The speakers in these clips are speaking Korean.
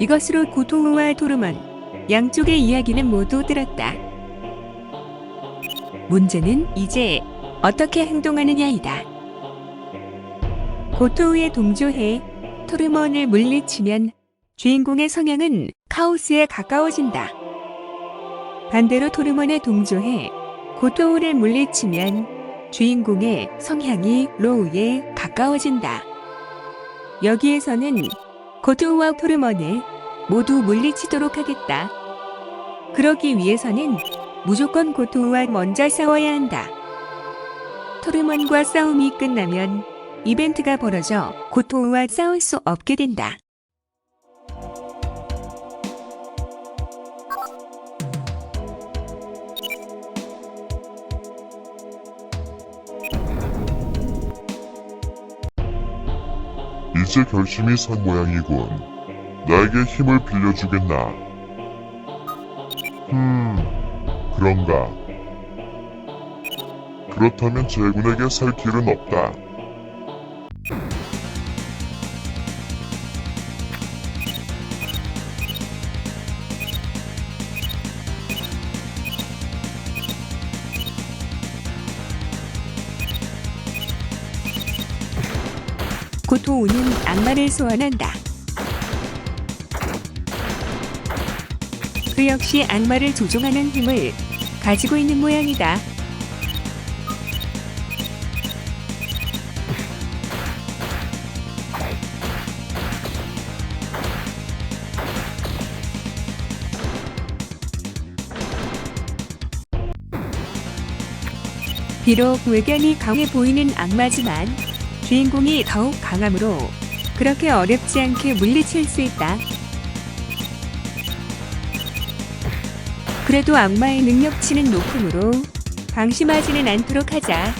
이것으로 고토우와 토르먼 양쪽의 이야기는 모두 들었다. 문제는 이제 어떻게 행동하느냐이다. 고토우에 동조해 토르먼을 물리치면 주인공의 성향은 카오스에 가까워진다. 반대로 토르먼에 동조해 고토우를 물리치면 주인공의 성향이 로우에 가까워진다. 여기에서는 고토우와 토르먼을 모두 물리치도록 하겠다. 그러기 위해서는 무조건 고토우와 먼저 싸워야 한다. 토르먼과 싸움이 끝나면 이벤트가 벌어져 고토우와 싸울 수 없게 된다. 이제 결심이 선 모양이군. 나에게 힘을 빌려주겠나? 음, 그런가. 그렇다면 제군에게 살 길은 없다. 고토우는 악마를 소환한다. 그 역시 악마를 조종하는 힘을 가지고 있는 모양이다. 비록 외견이 강해 보이는 악마지만 주인공이 더욱 강함으로 그렇게 어렵지 않게 물리칠 수 있다. 그래도 악마의 능력치는 높으므로 방심하지는 않도록 하자.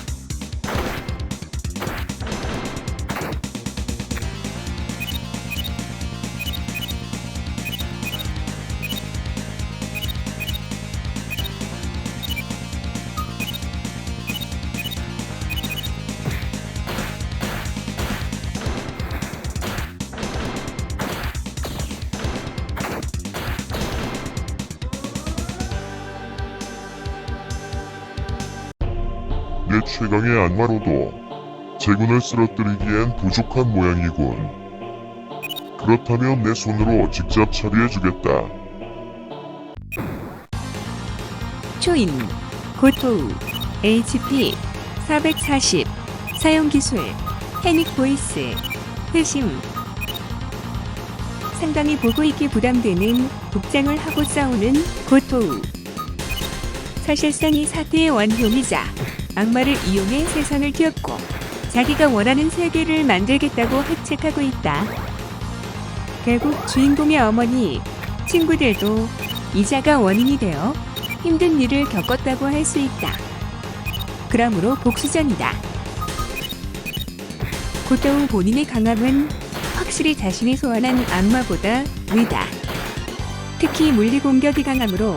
내 최강의 악마로도 제군을 쓰러뜨리기엔 부족한 모양이군. 그렇다면 내 손으로 직접 처리해주겠다. 초인, 고토우, HP 440, 사용기술, 패닉 보이스, 회심. 상당히 보고 있기 부담되는 복장을 하고 싸우는 고토우. 사실상 이 사태의 원흉이자 악마를 이용해 세상을 띄웠고 자기가 원하는 세계를 만들겠다고 획책하고 있다. 결국 주인공의 어머니, 친구들도 이자가 원인이 되어 힘든 일을 겪었다고 할 수 있다. 그러므로 복수전이다. 고토우 본인의 강함은 확실히 자신이 소환한 악마보다 위다. 특히 물리 공격이 강하므로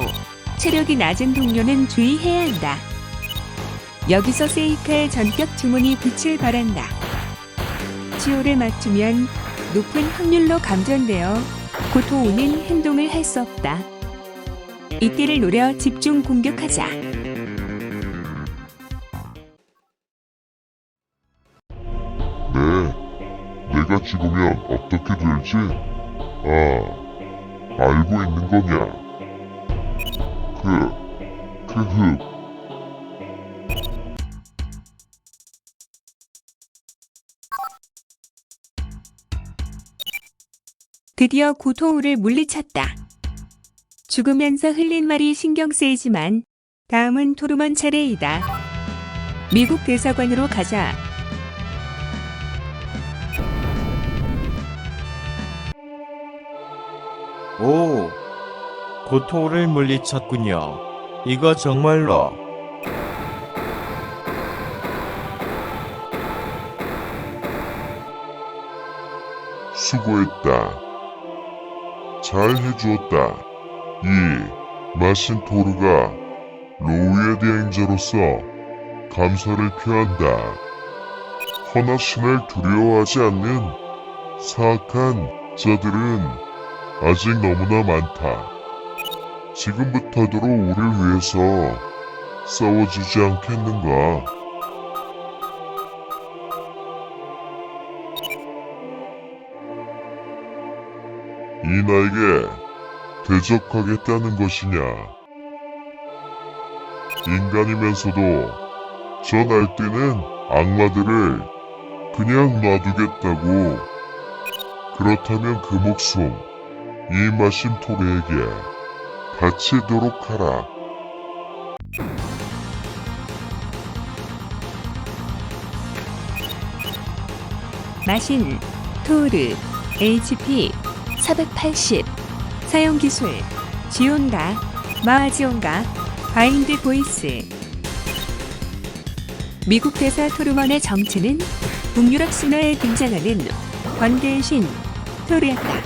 체력이 낮은 동료는 주의해야 한다. 여기서 세이카의 전격 주문이 빛을 발한다. 지호를 맞추면 높은 확률로 감전되어 고토우는 행동을 할 수 없다. 이때를 노려 집중 공격하자. 네. 내가 죽으면 어떻게 될지? 아, 알고 있는 거냐? 그, 그 흑. 드디어 고토우를 물리쳤다. 죽으면서 흘린 말이 신경 쓰이지만 다음은 토르먼 차례이다. 미국 대사관으로 가자. 오, 고토를 물리쳤군요. 이거 정말로 수고했다. 잘 해주었다. 이 마신토르가 로우의 대행자로서 감사를 표한다. 허나 신을 두려워하지 않는 사악한 자들은 아직 너무나 많다. 지금부터도 우리를 위해서 싸워주지 않겠는가? 이 나에게 대적하겠다는 것이냐? 인간이면서도 저 날뛰는 악마들을 그냥 놔두겠다고. 그렇다면 그 목숨 이 마심 토레에게 바치도록 하라. 마신, 토르, HP 480 사용 기술 지온가, 마아지온가, 바인드 보이스 미국 대사 토르먼의 정체는 북유럽 신화에 등장하는 번개의 신 토르였다.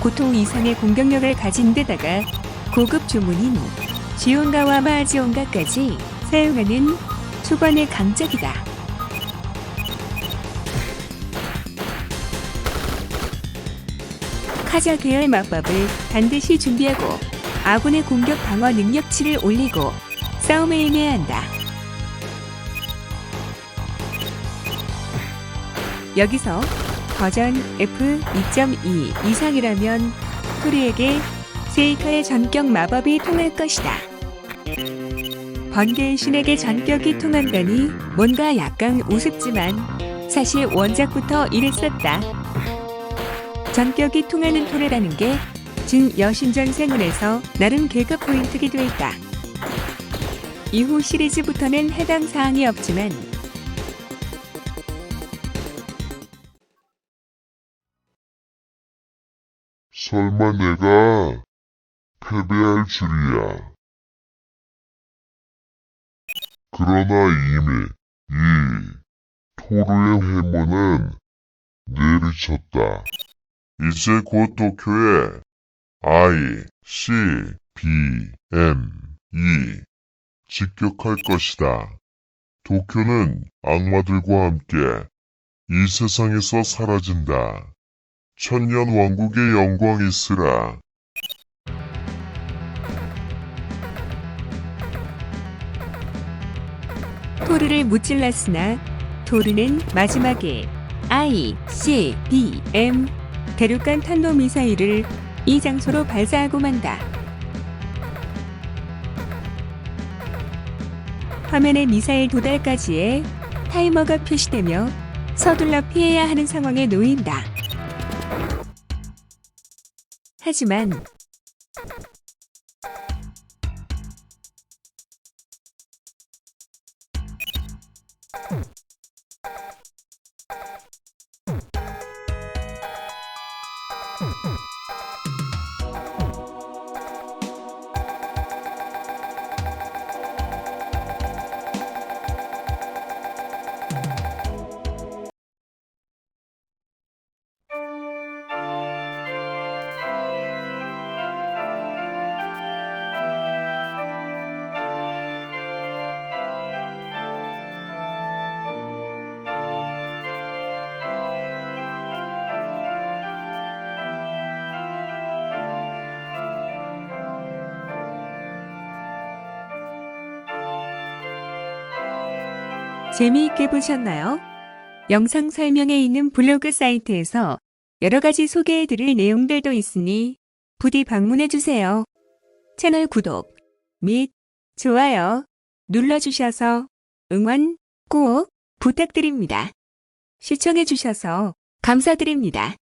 고통 이상의 공격력을 가진 데다가 고급 주문인 지온가와 마아지온가까지 사용하는 초반의 강적이다. 카자 계열 마법을 반드시 준비하고 아군의 공격 방어 능력치를 올리고 싸움에 임해야 한다. 여기서 버전 F2.2 이상이라면 토리에게 세이카의 전격 마법이 통할 것이다. 번개의 신에게 전격이 통한다니 뭔가 약간 우습지만 사실 원작부터 이랬었다. 전격이 통하는 토레라는 게 진 여신전 생문에서 나름 계급 포인트기도 했다. 이후 시리즈부터는 해당 사항이 없지만 설마 내가 패배할 줄이야. 그러나 이미 이 토르의 해문은 내리쳤다. 이제 곧 도쿄에 I, C, B, M, E 직격할 것이다. 도쿄는 악마들과 함께 이 세상에서 사라진다. 천년 왕국의 영광 있으라. 토르를 무찔렀으나 토르는 마지막에 I, C, B, M 대륙간 탄도 미사일을 이 장소로 발사하고 만다. 화면에 미사일 도달까지의 타이머가 표시되며 서둘러 피해야 하는 상황에 놓인다. 하지만 재미있게 보셨나요? 영상 설명에 있는 블로그 사이트에서 여러 가지 소개해드릴 내용들도 있으니 부디 방문해주세요. 채널 구독 및 좋아요 눌러주셔서 응원 꼭 부탁드립니다. 시청해주셔서 감사드립니다.